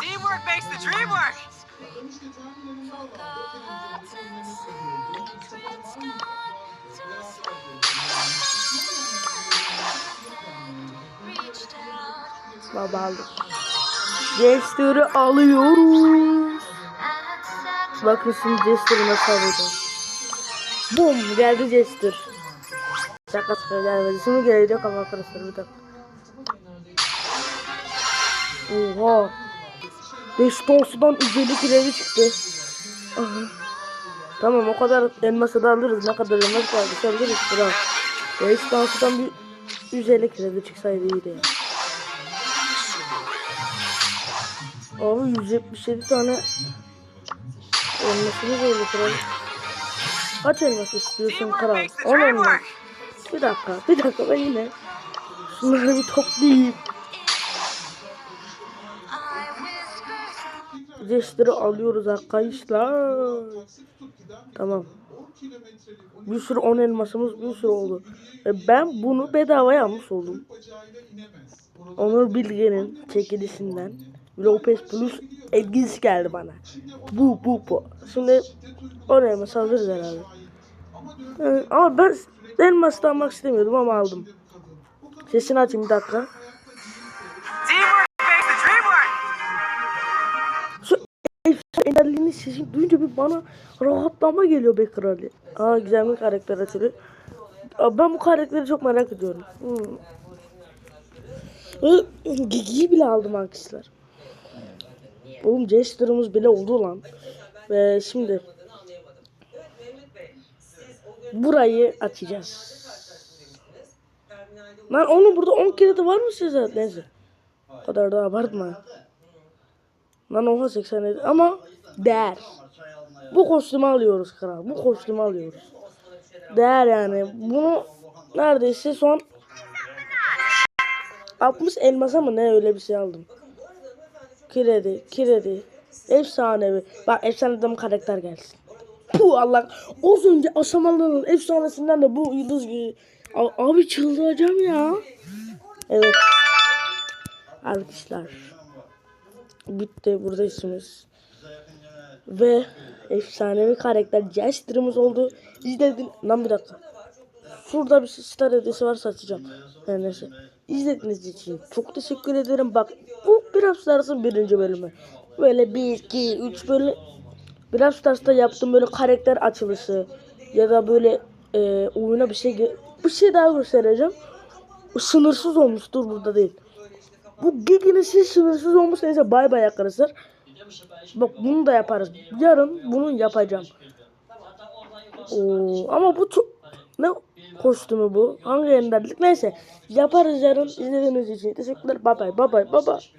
Teamwork makes the dream work. Baba aldık. Jester'ı alıyoruz. Bakın şimdi Jester'ı nasıl alacağım. Bum geldi Jester. Şaka şaka gelmedi. Şimdi gelecek ama arkadaşlar bir dakika. Oha. Destons'dan 150 kiloyu çıktı. Tamam o kadar elması da alırız. Ne kadar elmas kaldı alırız. Bravo. Destons'dan bir 150 kiloyu çıksaydı iyiydi ya. Abi 177 tane elmasımız oldu kral. Kaç elmas istiyorsun kral? makes the 10 dream elmas. Bir dakika, bir dakika ben yine şunları bir toplayayım. Jester'ı alıyoruz arkadaşlar. Tamam. Bir sürü 10 elmasımız bir sürü oldu. Ve ben bunu bedava almış oldum. Onur Bilge'nin çekilişinden Lopez Plus etkisi geldi bana. Bu bu bu. Şimdi oraya elmas alırız herhalde. Ee, ama ben elmas da almak istemiyordum ama aldım. Sesini açayım bir dakika. Şu enderliğinin sesini duyunca bir bana rahatlama geliyor be krali. Aa güzel bir karakter açılıyor. Ben bu karakteri çok merak ediyorum. Hmm. Gigi'yi bile aldım arkadaşlar. Oğlum Jester'ımız bile oldu lan. Ve şimdi burayı açacağız. Lan oğlum burada 10 kere de var mı size? Neyse. O kadar da abartma. Lan oha 87 ama değer. Bu kostümü alıyoruz kral. Bu kostümü alıyoruz. Değer yani. Bunu neredeyse son 60 elmasa mı ne öyle bir şey aldım. Kredi, kredi. Efsanevi. Bak efsaneden karakter gelsin. Allah. Az önce aşamaların efsanesinden de bu yıldız gibi. Abi çıldıracağım ya. Evet. Arkadaşlar. Bitti burada işimiz. Ve efsanevi karakter Jester'ımız oldu. İzledin. Lan bir dakika. Şurada bir star hediyesi varsa açacağım. Her neyse. İzlediğiniz için çok teşekkür ederim. Bak bu biraz Stars'ın birinci bölümü. Böyle 1, 2, 3 böyle biraz Stars'ta yaptığım böyle karakter açılışı ya da böyle e, oyuna bir şey bir şey daha göstereceğim. Sınırsız olmuştur burada değil. Bu Gigi'nin siz sınırsız olmuş neyse bay bay arkadaşlar. Bak bunu da yaparız. Yarın bunu yapacağım. Oo, ama bu çok ne kostümü bu? Hangi enderlik? Neyse yaparız yarın izlediğiniz için. Teşekkürler. Bye bye bye bye bye.